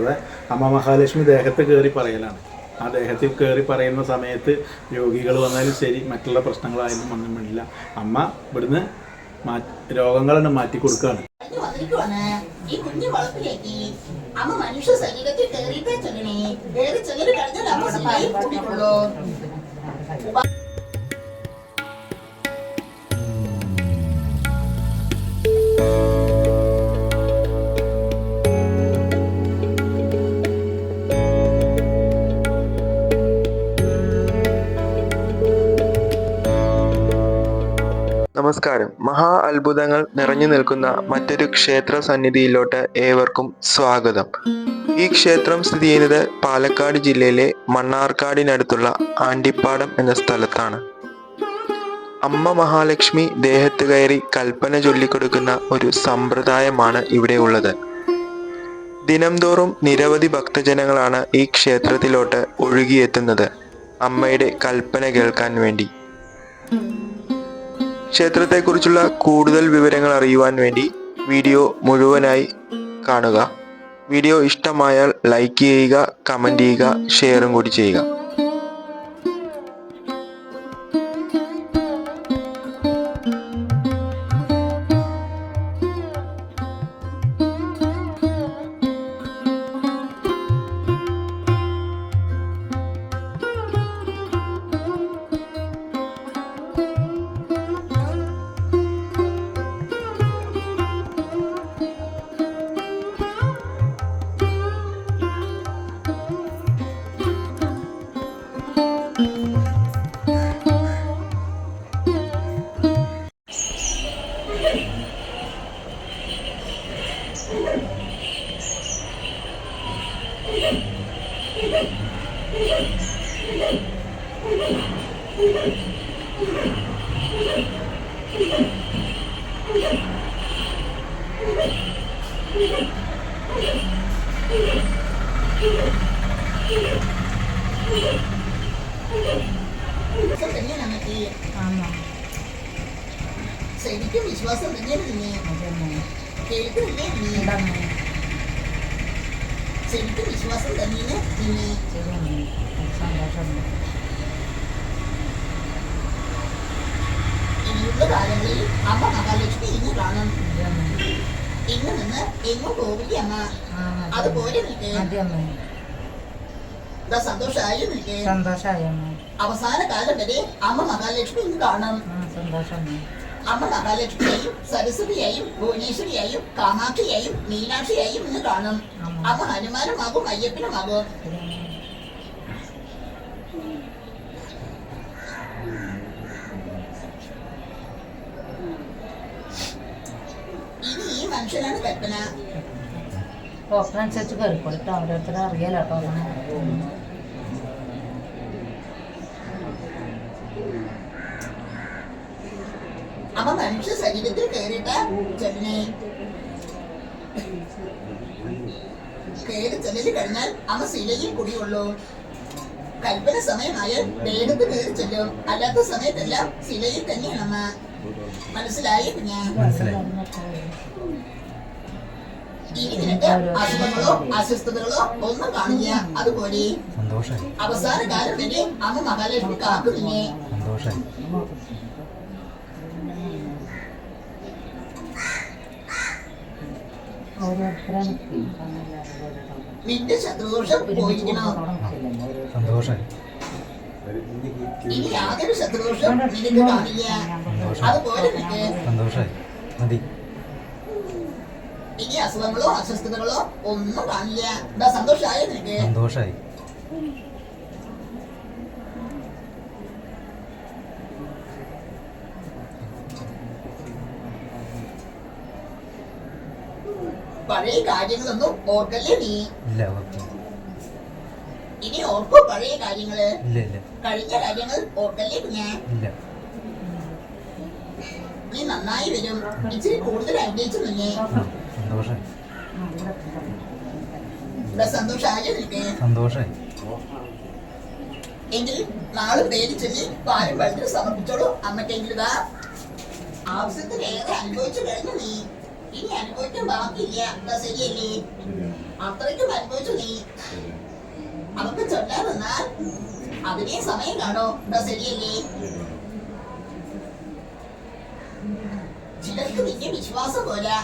വെറുതെ അമ്മ മഹാലക്ഷ്മി ദേഹത്ത് കയറി പറയലാണ്. ആ ദേഹത്തിൽ കയറി പറയുന്ന സമയത്ത് രോഗികൾ വന്നാലും ശരി മറ്റുള്ള പ്രശ്നങ്ങളായാലും ഒന്നും വേണ്ടില്ല. അമ്മ ഇവിടുന്ന് മാറ്റി രോഗങ്ങളെ മാറ്റി കൊടുക്കുകയാണ് thank you ഈ കുഞ്ഞു വളപ്പിലേക്ക് അമ്മ മനുഷ്യ ശരീരത്തിൽ കയറിയിട്ടേ ചെല്ലണേ. വേറെ ചെല്ലല് കഴിഞ്ഞാൽ അമ്മ ശരിയായി കുടിക്കുള്ളൂ നമസ്കാരം. മഹാ അത്ഭുതങ്ങൾ നിറഞ്ഞു നിൽക്കുന്ന മറ്റൊരു ക്ഷേത്ര സന്നിധിയിലോട്ട് ഏവർക്കും സ്വാഗതം. ഈ ക്ഷേത്രം സ്ഥിതി ചെയ്യുന്നത് പാലക്കാട് ജില്ലയിലെ മണ്ണാർക്കാടിനടുത്തുള്ള ആണ്ടിപ്പാടം എന്ന സ്ഥലത്താണ്. അമ്മ മഹാലക്ഷ്മി ദേഹത്ത് കയറി കൽപ്പന ചൊല്ലിക്കൊടുക്കുന്ന ഒരു സമ്പ്രദായമാണ് ഇവിടെ ഉള്ളത്. ദിനംതോറും നിരവധി ഭക്തജനങ്ങളാണ് ഈ ക്ഷേത്രത്തിലോട്ട് ഒഴുകിയെത്തുന്നത്. അമ്മയുടെ കൽപ്പന കേൾക്കാൻ വേണ്ടി. ക്ഷേത്രത്തെക്കുറിച്ചുള്ള കൂടുതൽ വിവരങ്ങൾ അറിയുവാൻ വേണ്ടി വീഡിയോ മുഴുവനായി കാണുക. വീഡിയോ ഇഷ്ടമായാൽ ലൈക്ക് ചെയ്യുക കമന്റ് ചെയ്യുക ഷെയറും കൂടി ചെയ്യുക. ശരിക്കും വിശ്വാസം തന്നെയാണ് നിന്നെ കേൾക്കുന്നില്ലേ നീ ശരിക്കും വിശ്വാസം തന്നെ പിന്നെ ഇനിയുള്ള കാലങ്ങളിൽ അമ്മ മഹാലക്ഷ്മി ഇന്ന് കാണും ഇന്ന് നിന്ന് എങ്ങും പോവില്ല അമ്മ അതുപോലെ നിൽക്ക്。സന്തോഷമായി നിൽക്ക്。സന്തോഷമായി അവസാന കാലം വരെ അമ്മ മഹാലക്ഷ്മി ഇന്ന് കാണാം。ആ സന്തോഷം അമ്മ മഹാലക്ഷ്മിയായും സരസ്വതിയായും ഭുവനേശ്വരിയായും കാമാക്ഷിയായും മീനാക്ഷിയായും ഇന്ന് കാണും。അമ്മ ഹനുമാനുമാകും അയ്യപ്പനുമാകും ഇനി ഈ മനുഷ്യനാണ് കൽപ്പന. ഓഫറനുസരിച്ച് കയറി കൊടുത്തു ഓരോരുത്തരും അറിയാലോ കേട്ടോ അങ്ങനെ അമ്മ മനുഷ്യ ശരീരത്തിൽ കയറിയിട്ട് കയറി ചെല്ലല് കഴിഞ്ഞാൽ അമ്മ ശിലയിൽ കുടിയുള്ളൂ കൽപ്പന സമയമായാൽ വേദത്ത് കയറി ചെല്ലും. അല്ലാത്ത സമയത്തെല്ലാം ശിലയിൽ തന്നെയാണ് അമ്മ. മനസ്സിലായി ഞാൻ ഇനി നിനക്ക് അസുഖങ്ങളോ അസ്വസ്ഥതകളോ ഒന്നും കാണില്ല. അതുപോലെ അവസാന കാലം വരെ അമ്മ മഹാലക്ഷ്മി കാക്കുന്നില്ലേ ഓരോരുത്തരാണ് നിന്റെ ശത്രുദോഷം പോയിരിക്കണോ? സന്തോഷം ഇനി യാതൊരു ശത്രുദോഷം നിനക്ക് കാണില്ല. അതുപോലെ നിനക്ക്. സന്തോഷായി. മതി. ഇനി അസുഖങ്ങളോ അസ്വസ്ഥതകളോ ഒന്നും കാണില്ല. എന്താ സന്തോഷമായ നിനക്ക്? സന്തോഷായി. പഴയ കാര്യങ്ങളൊന്നും ഓർക്കല്ലേ നീ? ഇല്ല ഇനി ഓർക്കോ പഴയ കാര്യങ്ങൾ? കഴിഞ്ഞ കാര്യങ്ങൾ ഓർക്കല്ലേ ഞാൻ നീ നന്നായി വരും. ഇച്ചിരി കൂടുതൽ അന്വേഷിച്ചു നിന്നെ ഇവിടെ സന്തോഷായി എങ്കിൽ നാളെ പേര് ചൊല്ലി പാലും പഴത്തിന് സമർപ്പിച്ചോളൂ. അമ്മക്കെങ്കിലും ആവശ്യത്തിന് ഏറെ അനുഭവിച്ചു കഴിഞ്ഞു നീ. ഇനി അനുഭവിക്കാൻ ബാക്കിയില്ല എന്താ ശരിയല്ലേ? അത്രയ്ക്കും അനുഭവിച്ചു നീ. അതൊക്കെ ചൊല്ലാൻ നിന്നാൽ അതിനെ സമയം കാണോ? എന്താ ശരിയല്ലേ? ചിലർക്ക് നിന്നെ വിശ്വാസം പോരാ.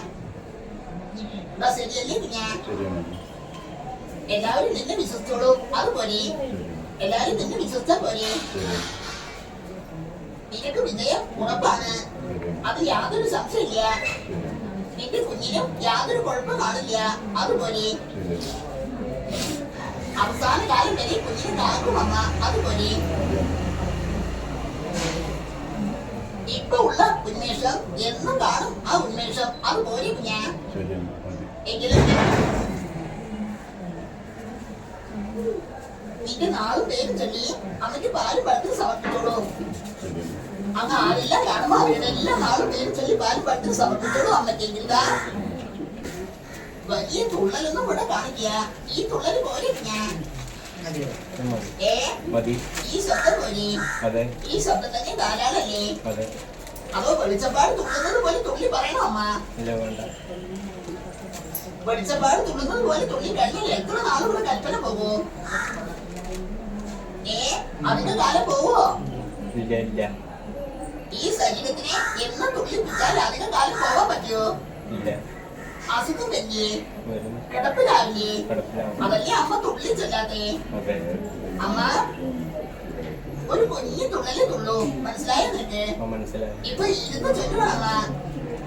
എന്താ ശരിയല്ലേ പിന്നെ എല്ലാവരും നിന്നെ വിശ്വസിച്ചോളൂ. അതുപോലെ എല്ലാവരും നിന്നെ വിശ്വസിച്ചാ പോലെ നിനക്ക് വിജയം ഉറപ്പാണ്. അത് യാതൊരു സംശയമില്ല നിന്റെ കുഞ്ഞിനും യാതൊരു കുഴപ്പം കാണില്ല. അതുപോലെ അവസാന കാലം വരെ കുഞ്ഞിന് കാക്കും വന്ന അതുപോലെ ഇപ്പൊ ഉള്ള ഉന്മേഷം എന്നും കാണും ആ ഉന്മേഷം. അതുപോലെ കുഞ്ഞാ. എങ്കിലും. നിന്റെ നാളും പേരും ചൊല്ലി അമ്മയ്ക്ക് പാലും പഴത്തിന് സമർപ്പിച്ചോളൂ. ആരെല്ലാം കാണുമ്പോ അവരുടെ എല്ലാ നാളും പാലും പഴത്തിന് സമർപ്പിച്ചോളൂ അമ്മയ്ക്കെങ്കിൽ ദാ വലിയ തുള്ളലൊന്നും ഇവിടെ കാണില്ല ഈ തുള്ളൽ പോലെ ഞാൻ ഈ ശബ്ദം പോലെ ഈ ശബ്ദം തന്നെ ധാരാളല്ലേ അതോ. വെളിച്ചപ്പാട് തുള്ളുന്നത് പോലെ തുള്ളി പറയണോ അമ്മ വെളിച്ചപ്പാട് തുള്ളുന്നത് പോലെ തുള്ളി കഴിഞ്ഞാൽ എത്ര നാളുകൂടെ കൽപ്പന പോകൂ? ഏ? അതിന്റെ കാലം പോവോ? ഇല്ല ഇല്ല. ഈ ശരീരത്തിനെ എന്നും തുള്ളിപ്പിച്ചാൽ അതിന്റെ കാലം പോവാൻ പറ്റുമോ? ഇല്ല. അസുഖം തന്നെ വരും. കിടപ്പിലാവില്ലേ കിടപ്പിലാവും അതല്ലേ അമ്മ തുള്ളി ചെല്ലാത്തെ? അതെ അമ്മ ഒരു കുഞ്ഞു തുള്ളൽ തുള്ളൂ. മനസ്സിലായോ നിനക്ക്? അപ്പൊ മനസ്സിലായി. ഇപ്പൊ ഇരുന്ന് ചൊല്ലണം അമ്മ.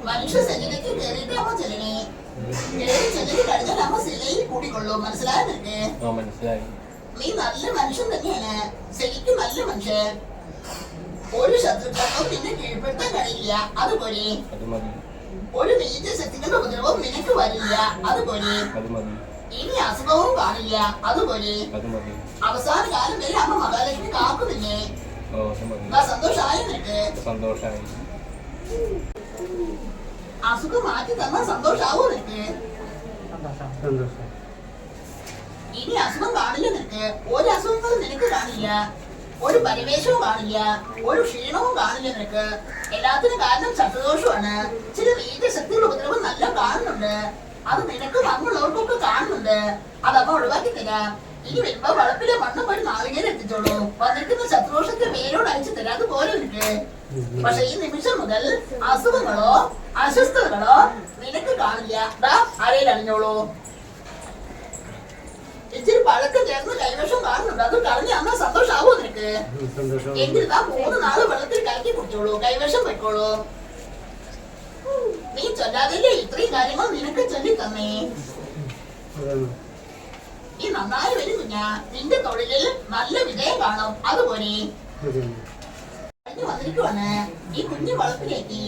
മനുഷ്യ ശരീരത്തിൽ കയറിയിട്ട് അമ്മ ചെല്ലണേ. കയറി ചെല്ലി കഴിഞ്ഞാൽ അമ്മ ശിലയിൽ കൂടിക്കൊള്ളൂ. മനസ്സിലായോ നിനക്ക്? ആ മനസ്സിലായി. നീ നല്ല മനുഷ്യൻ തന്നെയാണ്. ശരിക്കും നല്ല മനുഷ്യൻ. ഒരു ശത്രുക്കൾക്കും നിന്നെ കീഴ്പ്പെടുത്താൻ കഴിയില്ല അതുപോലെ ഒരു നീച ശക്തികളുടെ ഉപദ്രവവും നിനക്ക് വരില്ല. അതുപോലെ ഇനി അസുഖവും കാണില്ല. അതുപോലെ അവസാന കാലം വരെ അമ്മ മഹാലക്ഷ്മി കാക്കുന്നില്ലേ? സന്തോഷമായ നിനക്ക്? സന്തോഷമായി അസുഖം മാറ്റി തന്നാൽ സന്തോഷാവോ നിനക്ക്? ഇനി അസുഖം കാണില്ല നിനക്ക്. ഒരു അസുഖങ്ങളും നിനക്ക് കാണില്ല. ഒരു പരിവേഷവും കാണില്ല. ഒരു ക്ഷീണവും കാണില്ല നിനക്ക്. എല്ലാത്തിനും കാരണം ശത്രുദോഷമാണ് ചില ശക്തികളുടെ ഉപദ്രവം നല്ല കാണുന്നുണ്ട്. അത് നിനക്ക് മണ്ണുള്ളവർക്കൊക്കെ കാണുന്നുണ്ട്. അതമ്മ ഒഴിവാക്കി തരാം ഇനി വരുമ്പോ വളപ്പിലെ മണ്ണ് പോയി നാളികേരം എത്തിച്ചോളൂ വന്നിരിക്കുന്ന ശത്രുദോഷത്തെ പേരോട് അയച്ചു തരാം. അതുപോലെ നിനക്ക്. പക്ഷെ ഈ നിമിഷം മുതൽ അസുഖങ്ങളോ അസ്വസ്ഥതകളോ നിനക്ക് കാണില്ല. അരയിൽ അറിഞ്ഞോളൂ ഇച്ചിരി പഴക്കം ചേർന്ന് കൈവശം കാണുന്നുണ്ട്. അത് കളഞ്ഞ അമ്മ സന്തോഷാവോ നിനക്ക്? എങ്കിൽ ഇതാ മൂന്ന് നാൾ വെള്ളത്തിൽ കലക്കി കുടിച്ചോളൂ. കൈവശം വെക്കോളൂ. നീ ചൊല്ലാതില്ലേ ഇത്രയും കാര്യങ്ങൾ നിനക്ക് ചൊല്ലി തന്നേ? നീ നന്നായി വരും കുഞ്ഞാ. നിന്റെ തൊഴിലിൽ നല്ല വിജയം കാണും. അതുപോലെ കഴിഞ്ഞു വന്നിരിക്കുവാണ്. ഈ കുഞ്ഞു വളപ്പിലേക്ക്.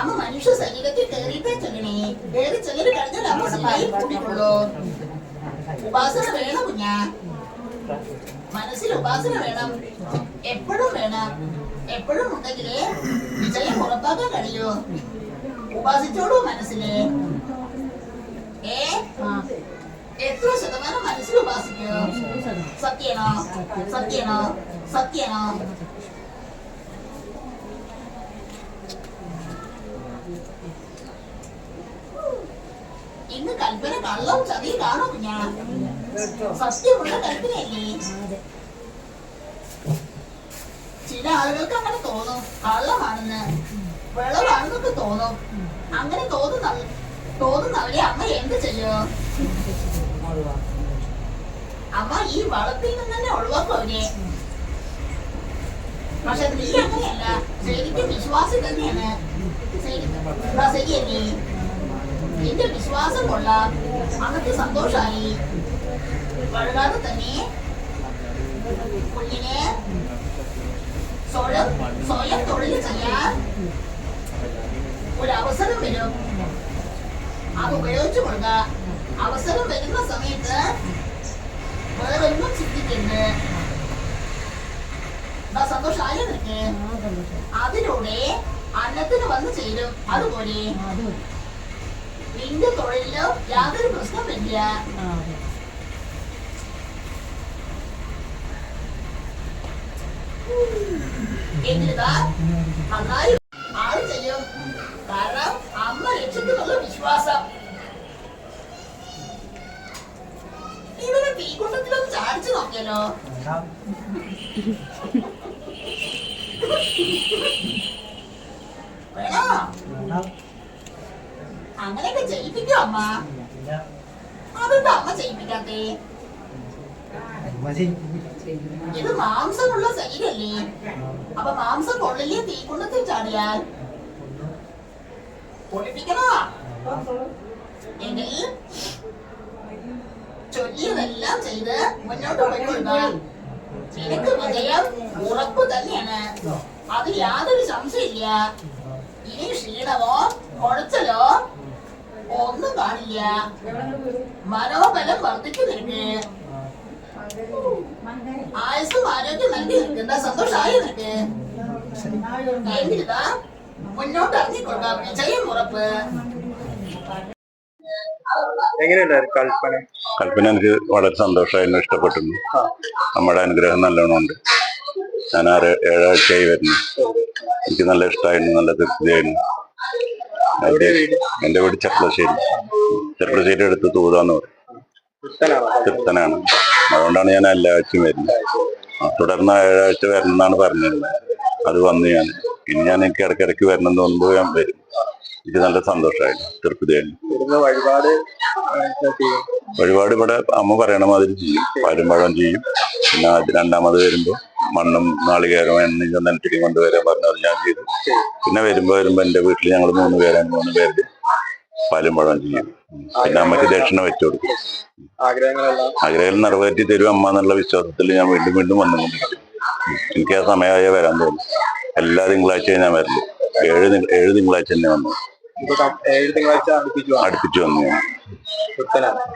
അമ്മ മനുഷ്യ ശരീരത്തിൽ കയറിയിട്ടേ ചെല്ലണേ. കയറി ചെല്ലല് കഴിഞ്ഞാൽ അമ്മ ശരിയായി കൂട്ടിക്കൊള്ളൂ ഉപാസന വേണം കുഞ്ഞാ. മനസ്സിൽ ഉപാസന വേണം. എപ്പോഴും വേണം. എപ്പോഴും ഉണ്ടെങ്കിലേ വിജയം ഉറപ്പാക്കാൻ കഴിയൂ. ഉപാസിച്ചോളൂ മനസ്സിൽ. ഏ? എത്ര ശതമാനം മനസ്സിൽ ഉപാസിക്കോ? സത്യാണോ സത്യാണോ സത്യാണോ ഇന്ന് കൽപ്പന കള്ളവും ചതിയും കാണോ കുഞ്ഞാ സത്യമുള്ള കൽപ്പനയല്ലേ ചില ആളുകൾക്ക് അങ്ങനെ തോന്നും. കള്ളമാണെന്ന്. വെള്ളമാണെന്നൊക്കെ തോന്നും. അങ്ങനെ തോന്നുന്ന തോന്നുന്നവരെ അമ്മ എന്ത് ചെയ്യോ? അമ്മ ഈ വളത്തിൽ നിന്ന് തന്നെ ഒഴിവാക്കും അവരെ. പക്ഷെ നീ അങ്ങനെയല്ല. ശരിക്കും വിശ്വാസി തന്നെയാണ്. ശരി ശരിയല്ലേ? നിന്റെ വിശ്വാസം കൊള്ളാം. അകത്ത് സന്തോഷായി. വഴകാതെ തന്നെ കുഞ്ഞിനെ സ്വയം സ്വയം തൊഴിൽ ചെയ്യാൻ ഒരു അവസരം വരും. അത് ഉപയോഗിച്ചു കൊടുക്ക. അവസരം വരുന്ന സമയത്ത് വേറൊന്നും ചിന്തിക്കരുത്. എന്താ സന്തോഷായോ നിനക്ക്? അതിലൂടെ അന്നത്തിന് വന്നു ചേരും. അതുപോലെ നിന്റെ തൊഴിലിലോ യാതൊരു പ്രശ്നമില്ല നന്നായി ആൾ ചെയ്യും കാരണം അമ്മ രക്ഷിക്കുന്നുള്ള വിശ്വാസം. ഇവനെ തീകുണ്ടത്തിലൊന്ന് ചാടിച്ചു നോക്കിയല്ലോ അങ്ങനെയൊക്കെ ചെയ്യിപ്പിക്കും അമ്മ അതെന്താ അമ്മ ചെയ്യിപ്പിക്കാത്തേ? ഇത് മാംസമുള്ള ശരീരല്ലേ? അപ്പൊ മാംസം കൊള്ളില്ലേ തീക്കുണ്ടത്തിൽ ചാടിയാൽ? ചൊല്ലിയതെല്ലാം ചെയ്ത് മുന്നോട്ട് നിനക്ക് വിജയം ഉറപ്പ് തന്നെയാണ്. അത് യാതൊരു സംശയമില്ല ഇനി ക്ഷീണമോ കുഴച്ചലോ ഒന്നും കാണില്ല. മനോബലം വർദ്ധിച്ചു നിനക്ക് ആയുസും ആരോഗ്യം നൽകി നിൽക്കണ്ട സന്തോഷമായി നിനക്ക് മുന്നോട്ട് ഇറങ്ങിക്കൊള്ളുക വിജയം ഉറപ്പ്. എങ്ങനെയുണ്ടായിരുന്നു കൽപ്പന? കൽപ്പന എനിക്ക് വളരെ സന്തോഷമായിരുന്നു ഇഷ്ടപ്പെട്ടിരുന്നു. നമ്മുടെ അനുഗ്രഹം നല്ലോണം ഉണ്ട് ഞാൻ ആറ് ഏഴാഴ്ചയായി വരുന്നു. എനിക്ക് നല്ല ഇഷ്ടമായിരുന്നു നല്ല തൃപ്തിയായിരുന്നു. എന്റെ വീട്. ചെർപ്പളശ്ശേരി. ചെർപ്പളശ്ശേരി അടുത്ത് തൂതാന്ന് പറയും. തൃപ്തനാണ്. അതുകൊണ്ടാണ് ഞാൻ എല്ലാ ആഴ്ചയും വരുന്നത്. തുടർന്ന് ഏഴാഴ്ച വരണം എന്നാണ് പറഞ്ഞിരുന്നത്. അത് വന്നു ഞാൻ. ഇനി ഞാൻ എനിക്ക് ഇടയ്ക്കിടയ്ക്ക് വരണം എന്ന് തോന്നുമ്പോൾ ഞാൻ വരും. എനിക്ക് നല്ല സന്തോഷമായിരുന്നു. തൃപ്തിയായിരുന്നു. വഴിപാട് വഴിപാട് ഇവിടെ അമ്മ പറയണ മാതിരി ചെയ്യും. പാലും പഴം ചെയ്യും. പിന്നെ അത് രണ്ടാമത് വരുമ്പോൾ മണ്ണും നാളികേരം എണ്ണ നെറ്റിരി കൊണ്ടുവരാൻ പറഞ്ഞത് ഞാൻ ചെയ്തു. പിന്നെ വരുമ്പോൾ വരുമ്പോ എന്റെ വീട്ടിൽ ഞങ്ങൾ മൂന്ന് പേരാണ് മൂന്ന് പേര് പാലും പഴം ചെയ്യും. പിന്നെ അമ്മയ്ക്ക് ദക്ഷിണ വെച്ചു കൊടുക്കും. ആഗ്രഹങ്ങളെല്ലാം. ആഗ്രഹം നിറവേറ്റി തരും അമ്മ എന്നുള്ള വിശ്വാസത്തിൽ ഞാൻ വീണ്ടും വീണ്ടും വന്നുകൊണ്ടിരിക്കും എനിക്ക് ആ സമയമായ വരാൻ തോന്നും എല്ലാ തിങ്കളാഴ്ചയും ഞാൻ വരൽ. ഏഴ് ഏഴ് തിങ്കളാഴ്ച തന്നെ വന്നു. ഏഴ് തിങ്കളാഴ്ച അടുപ്പിച്ചു വന്നു. അടുപ്പിച്ചു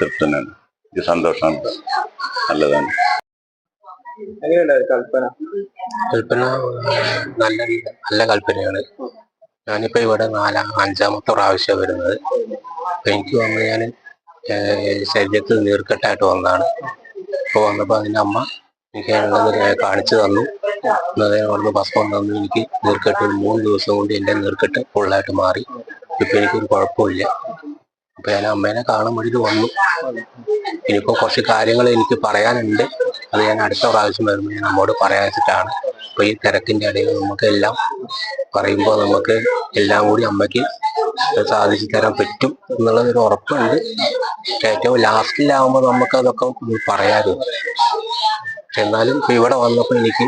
തൃപ്തനാണ്. എനിക്ക് സന്തോഷമാണ്. നല്ലതാണ്. എങ്ങനെയുണ്ടായിരുന്നു കൽപ്പന? കൽപ്പന നല്ല നല്ല കൽപ്പനയാണ്. ഞാനിപ്പോ ഇവിടെ നാലാം അഞ്ചാമത്തെ പ്രാവശ്യം വരുന്നത്. എനിക്ക് വന്ന് ഞാൻ ശരീരത്തിൽ നീർക്കെട്ടായിട്ട് വന്നതാണ്. അപ്പോൾ വന്നപ്പോൾ അതിന്റെ അമ്മ എനിക്ക് ഉള്ളത് കാണിച്ചു തന്നു. അന്നേരം അവിടുന്ന് ഭസ്മം തന്നു. എനിക്ക് നീർക്കെട്ട് മൂന്ന് ദിവസം കൊണ്ട് എന്റെ നീർക്കെട്ട് ഫുള്ളായിട്ട് മാറി. ഇപ്പൊ എനിക്കൊരു കുഴപ്പമില്ല. അപ്പൊ ഞാൻ അമ്മേനെ കാണാൻ വേണ്ടിട്ട് വന്നു. ഇനിയിപ്പോ കുറച്ച് കാര്യങ്ങൾ എനിക്ക് പറയാനുണ്ട്. അത് ഞാൻ അടുത്ത പ്രാവശ്യം വരുമ്പോൾ ഞാൻ നമ്മോട് പറയാൻ വെച്ചിട്ടാണ് അപ്പൊ ഈ തിരക്കിന്റെ ഇടയിൽ നമുക്ക് എല്ലാം പറയുമ്പോൾ നമുക്ക് എല്ലാം കൂടി അമ്മയ്ക്ക് സാധിച്ചു തരാൻ പറ്റും എന്നുള്ളതൊരു ഉറപ്പുണ്ട്. ഏറ്റവും ലാസ്റ്റിലാവുമ്പോൾ നമുക്ക് അതൊക്കെ പറയാറുണ്ട് എന്നാലും ഇപ്പൊ ഇവിടെ വന്നപ്പോൾ എനിക്ക്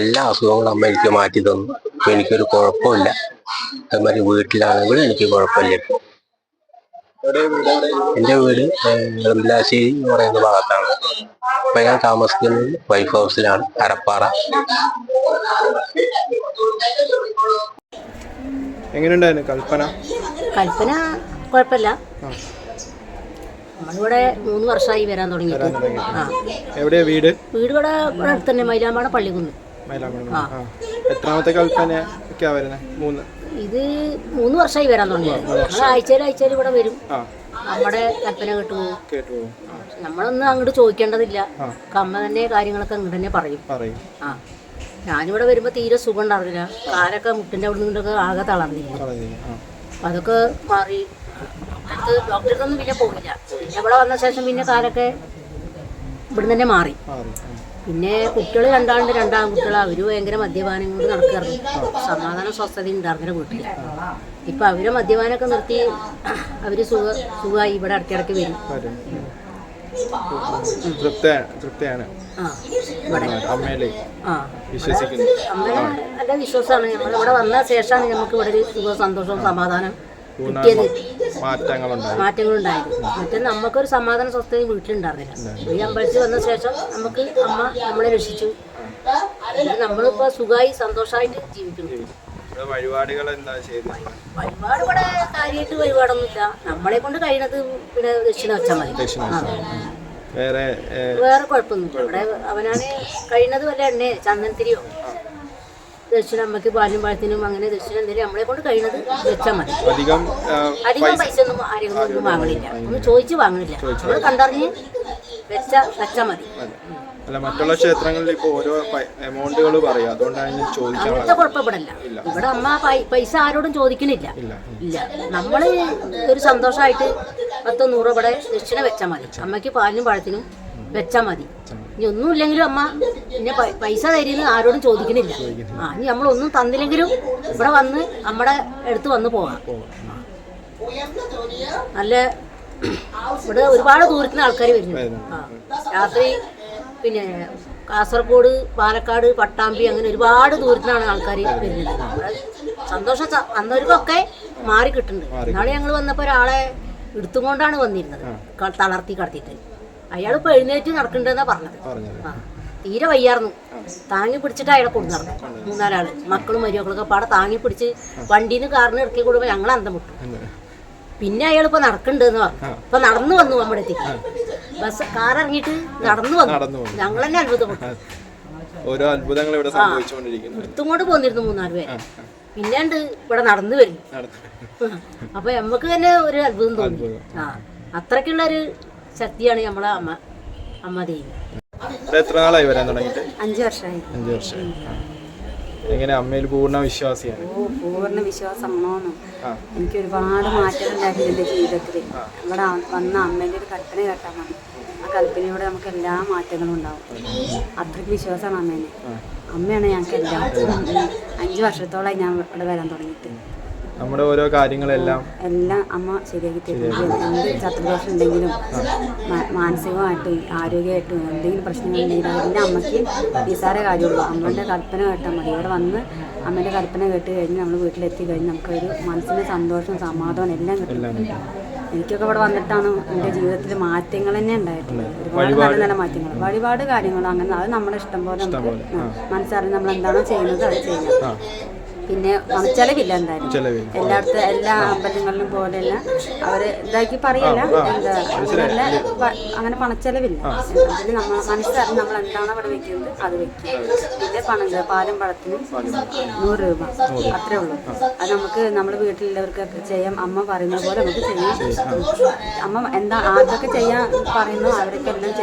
എല്ലാ അസുഖങ്ങളും അമ്മ എനിക്ക് മാറ്റി തന്നു. ഇപ്പൊ എനിക്കൊരു കുഴപ്പമില്ല. അതുമാതിരി വീട്ടിലാണെങ്കിലും എനിക്ക് കുഴപ്പമില്ല. ഇപ്പൊ എവിടെ വീട്? എവിടെ എന്റെ വീട് എളമ്പിലാശ്ശേരി എന്ന് പറയുന്ന ഭാഗത്താണ്. ഇപ്പൊ ഞാൻ താമസിക്കുന്നത് വൈഫ് ഹൗസിലാണ് അരപ്പാറ. എങ്ങനെയുണ്ടായിരുന്നു കൽപ്പന? കൽപ്പന കുഴപ്പമില്ല. നമ്മളിവിടെ മൂന്ന് വർഷമായി വരാൻ തുടങ്ങി. ആ. എവിടെയാ വീട്? വീട് ഇവിടെ ഇവിടെ അടുത്ത് തന്നെ മൈലാമ്പാട പള്ളിക്കുന്ന്. ആ. എത്രാമത്തെ കൽപ്പന ഒക്കെയാ വരുന്നത് മൂന്ന്. ഇത് മൂന്ന് വർഷമായി വരാൻ തുടങ്ങിയത് നമ്മൾ ആഴ്ചയിൽ ആഴ്ചയിൽ ഇവിടെ വരും. നമ്മുടെ കൽപ്പന കേട്ടു നമ്മളൊന്നും അങ്ങോട്ട് ചോദിക്കേണ്ടതില്ല. കമ്മ തന്നെ കാര്യങ്ങളൊക്കെ അങ്ങോട്ട് തന്നെ പറയും. ആ. ഞാനിവിടെ വരുമ്പോൾ തീരെ സുഖം ഉണ്ടാവില്ല. കാലൊക്കെ മുട്ടിന്റെ അവിടെ നിന്നൊക്കെ ആകെ തളർന്നില്ല അതൊക്കെ മാറി. അടുത്ത് ഡോക്ടർക്കൊന്നും പിന്നെ പോകില്ല ഇവിടെ വന്ന ശേഷം പിന്നെ കാലൊക്കെ ഇവിടുന്ന് തന്നെ മാറി. പിന്നെ കുട്ടികൾ രണ്ടാണ്ട് രണ്ടാം കുട്ടികൾ അവർ ഭയങ്കര മദ്യപാനം കൊണ്ട് നടക്കാറുണ്ട്. സമാധാന സ്വസ്ഥത ഉണ്ടായിരുന്നില്ല വീട്ടിൽ ഇപ്പം അവരെ മദ്യപാനമൊക്കെ നിർത്തി അവർ സുഖ സുഖമായി ഇവിടെ ഇടയ്ക്കിടയ്ക്ക് വരും. തൃപ്തിയാണ് തൃപ്തിയാണ്. ആ ഇവിടെ. അമ്മയിലെ ആ വിശ്വസിക്കുന്നു. അമ്മ നല്ല വിശ്വാസമാണ്. നമ്മൾ ഇവിടെ വന്ന ശേഷമാണ് നമുക്ക് ഇവിടെ ഒരു സുഖ സന്തോഷവും സമാധാനം കിട്ടിയത് മാറ്റങ്ങളുണ്ടായി. മാറ്റങ്ങളുണ്ടായത് മറ്റേ നമുക്കൊരു സമാധാന സ്വസ്ഥതയും വീട്ടിലുണ്ടായിരുന്നില്ല. ഈ അമ്പലത്തിൽ വന്ന ശേഷം നമുക്ക് അമ്മ നമ്മളെ രക്ഷിച്ചു. നമ്മളിപ്പോ സുഖമായി സന്തോഷമായിട്ട് ജീവിക്കുന്നു. ഇവിടെ വഴിപാടുകൾ എന്താ ഒരുപാട് ഇവിടെ കാര്യമായിട്ട് വഴിപാടൊന്നുമില്ല. നമ്മളെ കൊണ്ട് കഴിയണത് ഇവിടെ ദക്ഷിണ വെച്ചാൽ മതി. വേറെ വേറെ കുഴപ്പമൊന്നുമില്ല. ഇവിടെ അവനാണ് കഴിയുന്നത് വല്ല എണ്ണ ചന്ദനത്തിരിയോ? ദക്ഷിണ അമ്മയ്ക്ക് പാലും പഴത്തിനും അങ്ങനെ ദക്ഷിണ എന്തെങ്കിലും നമ്മളെ കൊണ്ട് കഴിയുന്നത് വെച്ചാൽ മതി. അധികം അധികം പൈസ ഒന്നും ആരെങ്കിലും ഒന്നും വാങ്ങണില്ല. ഒന്നും ചോദിച്ച് വാങ്ങണില്ല. നമ്മൾ കണ്ടറിഞ്ഞ് വെച്ച വെച്ചാൽ മതി. അല്ല മറ്റുള്ള ക്ഷേത്രങ്ങളിൽ ഇപ്പോൾ ഓരോ എമൗണ്ടുകൾ പറയും. അതുകൊണ്ടാണ് ചോദിക്കാൻ അങ്ങനത്തെ കുഴപ്പപ്പെടില്ല ഇവിടെ അമ്മ പൈസ ആരോടും ചോദിക്കണില്ല. ഇല്ല. നമ്മൾ ഒരു സന്തോഷമായിട്ട് പത്തോ നൂറോ ഇവിടെ ദക്ഷിണ വെച്ചാൽ മതി. അമ്മയ്ക്ക് പാലിനും പഴത്തിനും വെച്ചാൽ മതി. ഇനി ഒന്നും ഇല്ലെങ്കിലും അമ്മ പിന്നെ പൈസ തരുന്ന് ആരോടും ചോദിക്കണില്ല ആ ഇനി നമ്മളൊന്നും തന്നില്ലെങ്കിലും ഇവിടെ വന്ന് നമ്മുടെ അടുത്ത് വന്ന് പോകാം നല്ല ഇവിടെ ഒരുപാട് ദൂരത്തിൽ നിന്ന് ആൾക്കാർ വരുന്നു ആ രാത്രി പിന്നെ കാസർഗോഡ് പാലക്കാട് പട്ടാമ്പി അങ്ങനെ ഒരുപാട് ദൂരത്തിനാണ് ആൾക്കാർ വരുന്നത്. സന്തോഷ അന്നവർക്കൊക്കെ മാറി കിട്ടുന്നുണ്ട്. നാളെ ഞങ്ങൾ വന്നപ്പോൾ ഒരാളെ എടുത്തുകൊണ്ടാണ് വന്നിരുന്നത്. തളർത്തി കടത്തിയിട്ട്. അയാൾ ഇപ്പൊ എഴുന്നേറ്റ് നടക്കണ്ടെന്നാ പറഞ്ഞത്. ആ തീരെ വയ്യായിരുന്നു. താങ്ങി പിടിച്ചിട്ട് അയാളെ കൊണ്ടു നടന്നു. മൂന്നാലാൾ മക്കളും മരുമക്കളൊക്കെ പാടെ താങ്ങി പിടിച്ച് വണ്ടിയിൽ നിന്ന് കാറിന് ഇറക്കി കൊടുക്കുമ്പോൾ ഞങ്ങൾ അന്തം വിട്ടു. പിന്നെ അയാൾ ഇപ്പൊ നടക്കണ്ടെന്ന് പറഞ്ഞു. ഇപ്പൊ നടന്നു വന്നു നമ്മുടെ എത്തിക്ക് ബസ് കാർ ഇറങ്ങിയിട്ട് നടന്നു വന്നു. ഞങ്ങൾ തന്നെ അത്ഭുതപ്പെട്ടു. ഓരോ അത്ഭുതങ്ങൾ ഇവിടെ എടുത്തും കൊണ്ട് പോന്നിരുന്നു മൂന്നാൽ പേര്. പിന്നെണ്ട് ഇവിടെ നടന്നു വരും. അപ്പൊ നമ്മക്ക് തന്നെ ഒരു അത്ഭുതം തോന്നി. ആ അത്രക്കുള്ള ഒരു ശക്തിയാണ് നമ്മളെ അമ്മ അമ്മ ദേവി എത്ര നാളായി വരാൻ തുടങ്ങിയിട്ട്? അഞ്ച് വർഷമായി. അഞ്ച് വർഷം എങ്ങനെ അമ്മയിൽ പൂർണ വിശ്വാസിയാണ്? ഓ പൂർണ വിശ്വാസമാണോന്ന്. എനിക്ക് ഒരുപാട് മാറ്റം ഉണ്ടായിരുന്നു എന്റെ ജീവിതത്തിൽ ഇവിടെ വന്ന അമ്മേന്റെ ഒരു കൽപ്പന കേട്ടാൽ മതി. ആ കൽപ്പനയോടെ നമുക്ക് എല്ലാ മാറ്റങ്ങളും ഉണ്ടാവും. അത്രയ്ക്ക് വിശ്വാസമാണ് അമ്മേനെ. അമ്മയാണ് ഞങ്ങൾക്ക് എല്ലാം. അഞ്ച് വർഷത്തോളമായി ഞാൻ ഇവിടെ വരാൻ തുടങ്ങിയിട്ട്. നമ്മുടെ ഓരോ കാര്യങ്ങളെല്ലാം എല്ലാം അമ്മ ശരിയാക്കി തരും എന്ത് ശത്രുദോഷം ഉണ്ടെങ്കിലും മാനസികമായിട്ട് ആരോഗ്യമായിട്ടും എന്തെങ്കിലും പ്രശ്നങ്ങളുണ്ടെങ്കിലും അതിന്റെ അമ്മയ്ക്ക് നിസാര കാര്യമുള്ളൂ. അമ്മയുടെ കൽപ്പന കേട്ടാൽ മതി. ഇവിടെ വന്ന് അമ്മയുടെ കൽപ്പന കേട്ട് കഴിഞ്ഞ് നമ്മൾ വീട്ടിലെത്തി കഴിഞ്ഞ് നമുക്കൊരു മനസ്സിന് സന്തോഷം സമാധാനം എല്ലാം കിട്ടും. എനിക്കൊക്കെ ഇവിടെ വന്നിട്ടാണ് എന്റെ ജീവിതത്തിൽ മാറ്റങ്ങൾ തന്നെ ഉണ്ടായിട്ടുള്ളത്. ഒരുപാട് നല്ല നല്ല മാറ്റങ്ങൾ. വഴിപാട് കാര്യങ്ങളും അങ്ങനെ അത് നമ്മുടെ ഇഷ്ടം പോലെ നമുക്ക് മനസ്സറിഞ്ഞ് നമ്മൾ എന്താണോ ചെയ്യുന്നത് അത് ചെയ്യാം. പിന്നെ ചെലവില്ല എന്തായാലും. എല്ലായിടത്തും എല്ലാ അമ്പലങ്ങളിലും പോലെയല്ല. അവർ ഇതാക്കി പറയല്ല. എന്താ നല്ല അങ്ങനെ പണച്ചെലവില്ല. അതിന് നമ്മൾ മനസ്സിലാക്കി നമ്മൾ എന്താണ് അവിടെ വെക്കുന്നത് അത് വെക്കുക. പിന്നെ പണം പാലും പഴത്തിനും നൂറ് രൂപ. അത്രേ ഉള്ളൂ. അത് നമുക്ക് നമ്മുടെ വീട്ടിലുള്ളവർക്കൊക്കെ ചെയ്യാം. അമ്മ പറയുന്ന പോലെ നമുക്ക് ചെയ്യാം. അമ്മ എന്താ ആർക്കൊക്കെ ചെയ്യാൻ പറയുന്നു അവരൊക്കെ എല്ലാം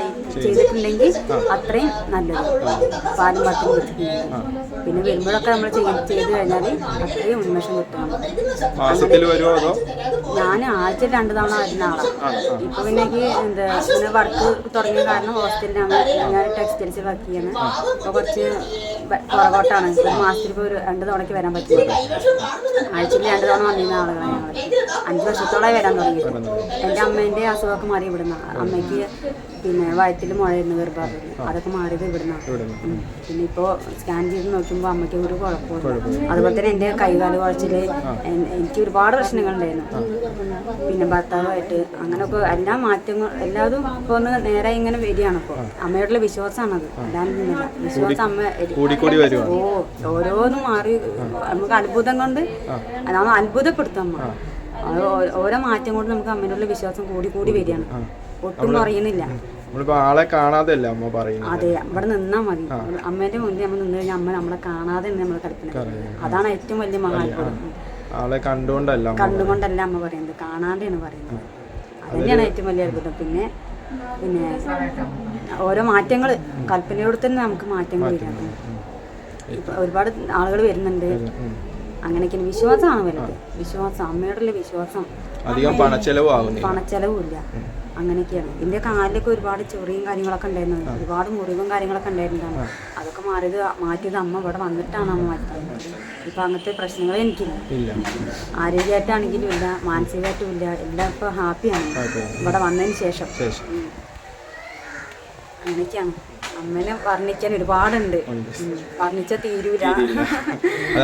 ചെയ്തിട്ടുണ്ടെങ്കിൽ അത്രയും നല്ലത്. പാലും പഴത്തിനും പിന്നെ വരുമ്പോഴൊക്കെ നമ്മൾ ചെയ്ത് ചെയ്ത് കഴിഞ്ഞാൽ അത്രയും ഉന്മേഷം കിട്ടും മാസത്തിൽ വരുമോ അതോ? ഞാൻ ആഴ്ച രണ്ട് തവണ വരുന്ന ആളാണ് ഇപ്പൊ പിന്നെ എനിക്ക് എന്താ പിന്നെ വർക്ക് തുടങ്ങിയ കാരണം ഹോസ്റ്റലിലാണ് ഞാൻ ടെക്സ്റ്റൈൽസ് വർക്ക് ചെയ്യണം. അപ്പൊ കുറച്ച് പുറകോട്ടാണ്. ഒരു മാസത്തിൽ ഇപ്പോൾ ഒരു രണ്ട് തവണയ്ക്ക് വരാൻ പറ്റും ആഴ്ചയിൽ രണ്ട് തവണ വന്നിരുന്ന ആളുകളാണ് ഞങ്ങൾ അഞ്ച് വർഷത്തോളമായി വരാൻ തുടങ്ങി എന്റെ അമ്മേന്റെ അസുഖമൊക്കെ മാറി ഇവിടുന്ന. അമ്മയ്ക്ക് പിന്നെ വയറ്റിൽ മുഴയിരുന്നു ഗർഭാവലി. അതൊക്കെ മാറിയത് ഇവിടുന്ന. പിന്നെ ഇപ്പോൾ സ്കാൻ ചെയ്ത് നോക്കുമ്പോൾ അമ്മയ്ക്ക് ഒരു കുഴപ്പമില്ല. അതുപോലെ തന്നെ എന്റെ കൈകാൽ കുഴച്ചിൽ എനിക്ക് ഒരുപാട് പ്രശ്നങ്ങളുണ്ടായിരുന്നു. പിന്നെ ഭർത്താവായിട്ട് അങ്ങനെയൊക്കെ എല്ലാ മാറ്റങ്ങൾ എല്ലാതും ഇപ്പോൾ ഒന്ന് നേരെ ഇങ്ങനെ വരികയാണ് ഇപ്പോൾ അമ്മയോടുള്ള വിശ്വാസമാണത്. അല്ലാതൊന്നുമില്ല വിശ്വാസം അമ്മ ഓ ഓരോന്നും മാറി നമുക്ക് അത്ഭുതം കൊണ്ട് നമ്മൾ അത്ഭുതപ്പെടുത്തും അമ്മ. ഓരോ മാറ്റം കൊണ്ട് നമുക്ക് അമ്മയോടുള്ള വിശ്വാസം കൂടി കൂടി വരികയാണ് ഒട്ടും കുറയുന്നില്ല. നമ്മളിപ്പോ ആളെ കാണാതെയല്ല അമ്മ പറയുന്നത്? അതെ അവിടെ നിന്നാ മതി. അമ്മേന്റെ മുന്നിൽ നമ്മൾ നിന്ന് കഴിഞ്ഞാൽ അമ്മ നമ്മളെ കാണാതെ നമ്മൾ കൽപ്പന അതാണ് ഏറ്റവും വലിയ മഹാത്ഭുതം. ആളെ കണ്ടുകൊണ്ടല്ല അമ്മ കണ്ടുകൊണ്ടല്ല അമ്മ പറയുന്നത്. കാണാതെയാണ് പറയുന്നത്. അതന്നെയാണ് ഏറ്റവും വലിയ അത്ഭുതം. പിന്നെ പിന്നെ ഓരോ മാറ്റങ്ങൾ കൽപ്പനയോട് തന്നെ നമുക്ക് മാറ്റങ്ങൾ വരാം. ഇപ്പൊ ഒരുപാട് ആളുകൾ വരുന്നുണ്ട്. അങ്ങനെയൊക്കെ വിശ്വാസമാണ് വരുന്നത് വിശ്വാസം അമ്മയോടുള്ള വിശ്വാസം. അധികം പണച്ചെലവും ആവുന്നില്ല. പണച്ചെലവുമില്ല. അങ്ങനെയൊക്കെയാണ്. എന്റെ കാലിലൊക്കെ ഒരുപാട് ചൊറിയും കാര്യങ്ങളൊക്കെ ഉണ്ടായിരുന്നു. ഒരുപാട് മുറിവും കാര്യങ്ങളൊക്കെ ഉണ്ടായിരുന്നതാണ്. അതൊക്കെ മാറിയത് മാറ്റിയത് അമ്മ ഇവിടെ വന്നിട്ടാണ് അമ്മ മാറ്റിയത് ഇപ്പം അങ്ങനത്തെ പ്രശ്നങ്ങൾ എനിക്കില്ല. ആരോഗ്യമായിട്ടാണെങ്കിലും ഇല്ല മാനസികമായിട്ടും ഇല്ല. എല്ലാം ഇപ്പോൾ ഹാപ്പിയാണ് ഇവിടെ വന്നതിന് ശേഷം. അങ്ങനെയൊക്കെയാണ്. അമ്മനെ വർണിക്കാൻ ഒരുപാടുണ്ട്. വർണിച്ച തീരൂല.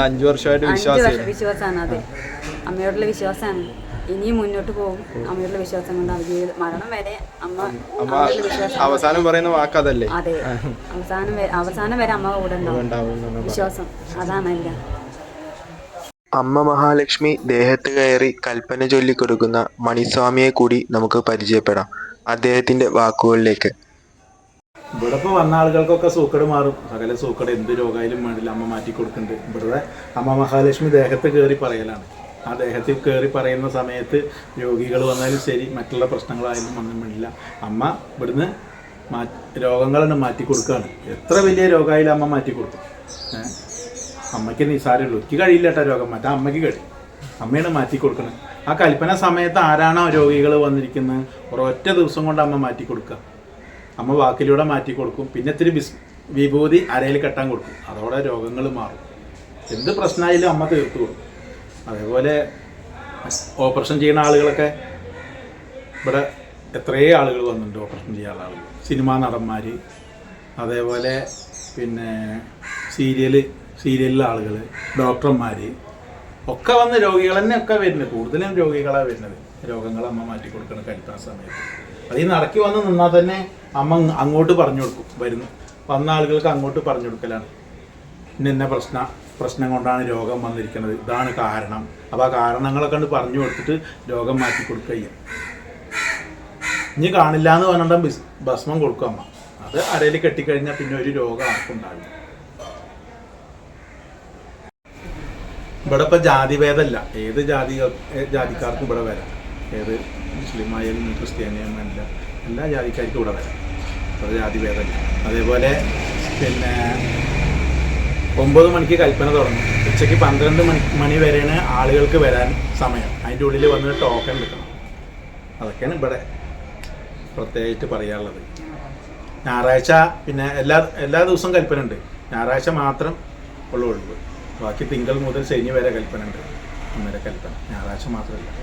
അഞ്ചു വർഷമായിട്ട് വിശ്വാസമാണ് അതെ. അമ്മയോടുള്ള വിശ്വാസമാണ്. ഇനിയും മുന്നോട്ട് പോകും. അമ്മയുടെ വിശ്വാസം കൊണ്ട് അവർ മരണം വരെ അമ്മ വിശ്വാസം അവസാനം പറയുന്ന വാക്കതല്ലേ അതെ. അവസാനം അവസാനം വരെ അമ്മ കൂടെ ഉണ്ടാവും. വിശ്വാസം. അതാണ് എല്ലാം അമ്മ മഹാലക്ഷ്മി ദേഹത്ത് കയറി കൽപ്പന ചൊല്ലിക്കൊടുക്കുന്ന മണിസ്വാമിയെ കൂടി നമുക്ക് പരിചയപ്പെടാം അദ്ദേഹത്തിന്റെ വാക്കുകളിലേക്ക്. ഇവിടെ ഇപ്പോൾ വന്ന ആളുകൾക്കൊക്കെ സൂക്കട് മാറും. സകല സൂക്കട് എന്ത് രോഗമായാലും വേണ്ടില്ല അമ്മ മാറ്റി കൊടുക്കുന്നുണ്ട്. ഇവിടെ അമ്മ മഹാലക്ഷ്മി ദേഹത്ത് കയറി പറയലാണ്. ആ ദേഹത്തിൽ കയറി പറയുന്ന സമയത്ത് രോഗികൾ വന്നാലും ശരി മറ്റുള്ള പ്രശ്നങ്ങളായാലും ഒന്നും വേണ്ടില്ല. അമ്മ ഇവിടുന്ന് മാ രോഗങ്ങളെ മാറ്റി കൊടുക്കുകയാണ് എത്ര വലിയ രോഗമായാലും അമ്മ മാറ്റി കൊടുക്കും? അമ്മയ്ക്ക് നിസാരമുള്ളൂ എനിക്ക് കഴിയില്ല കേട്ടോ രോഗം. മാറ്റാൻ അമ്മയ്ക്ക് കഴിയും. അമ്മയാണ് മാറ്റി കൊടുക്കുന്നത് ആ കൽപ്പന സമയത്ത് ആരാണോ രോഗികൾ വന്നിരിക്കുന്നത്? ഒരൊറ്റ ദിവസം കൊണ്ട് അമ്മ മാറ്റി കൊടുക്കുക. അമ്മ വാക്കിലൂടെ മാറ്റി കൊടുക്കും. പിന്നെ ഇത്തിരി ബിസ് വിഭൂതി അരയിൽ കെട്ടാൻ കൊടുക്കും. അതോടെ രോഗങ്ങൾ മാറും. എന്ത് പ്രശ്നമായാലും അമ്മ തീർത്തു കൊടുക്കും. അതേപോലെ ഓപ്പറേഷൻ ചെയ്യുന്ന ആളുകളൊക്കെ ഇവിടെ എത്രയോ ആളുകൾ വന്നിട്ടുണ്ട് ഓപ്പറേഷൻ ചെയ്യാനുള്ള ആളുകൾ. സിനിമാ നടന്മാർ അതേപോലെ പിന്നെ സീരിയൽ സീരിയലിലെ ആളുകൾ ഡോക്ടർമാർ ഒക്കെ വന്ന് രോഗികൾ തന്നെ ഒക്കെ വരുന്നത്. കൂടുതലും രോഗികളാണ് വരുന്നത്. രോഗങ്ങൾ അമ്മ മാറ്റി കൊടുക്കണം കരുത്താൻ സമയത്ത്. അത് ഈ നടക്കി വന്ന് നിന്നാൽ തന്നെ അമ്മ അങ്ങോട്ട് പറഞ്ഞു കൊടുക്കും. വരുന്നു വന്ന ആളുകൾക്ക് അങ്ങോട്ട് പറഞ്ഞു കൊടുക്കലാണ്. ഇന്ന പ്രശ്നം പ്രശ്നം കൊണ്ടാണ് രോഗം വന്നിരിക്കുന്നത്. ഇതാണ് കാരണം. അപ്പോൾ ആ കാരണങ്ങളൊക്കെ കണ്ട് പറഞ്ഞു കൊടുത്തിട്ട് രോഗം മാറ്റി കൊടുക്കുക ഇനി കാണില്ല എന്ന് പറഞ്ഞിട്ട് ബിസ് ഭസ്മം കൊടുക്കും അമ്മ. അത് അരയിൽ കെട്ടിക്കഴിഞ്ഞാൽ പിന്നെ ഒരു രോഗം ആർക്കും ഉണ്ടാവില്ല. ഇവിടെ ഇപ്പം ജാതിഭേദമല്ല ഏത് ജാതി ജാതിക്കാർക്കും ഇവിടെ വരാം. ഏത് മുസ്ലിം ആയാലും ക്രിസ്ത്യാനിയായാലും അല്ല എല്ലാ ജാതിക്കാർക്കും ഇവിടെ വരാം. ഇവിടെ ജാതിഭേദമല്ല അതേപോലെ പിന്നെ ഒമ്പത് മണിക്ക് കൽപ്പന തുടങ്ങും. ഉച്ചയ്ക്ക് പന്ത്രണ്ട് മണി മണി വരെയാണ് ആളുകൾക്ക് വരാൻ സമയം. അതിന്റെ ഉള്ളിൽ വന്ന് ടോക്കൺ എടുക്കണം. അതൊക്കെയാണ് ഇവിടെ പ്രത്യേകിച്ച് പറയാനുള്ളത്. ഞായറാഴ്ച പിന്നെ എല്ലാ എല്ലാ ദിവസവും കൽപ്പന ഉണ്ട്. ഞായറാഴ്ച മാത്രം ഉള്ള ഒഴിവ്. ബാക്കി തിങ്കൾ മുതൽ ശനി വരെ കൽപ്പന ഉണ്ട്. അന്നേരം കൽപ്പന. ഞായറാഴ്ച മാത്രമല്ല.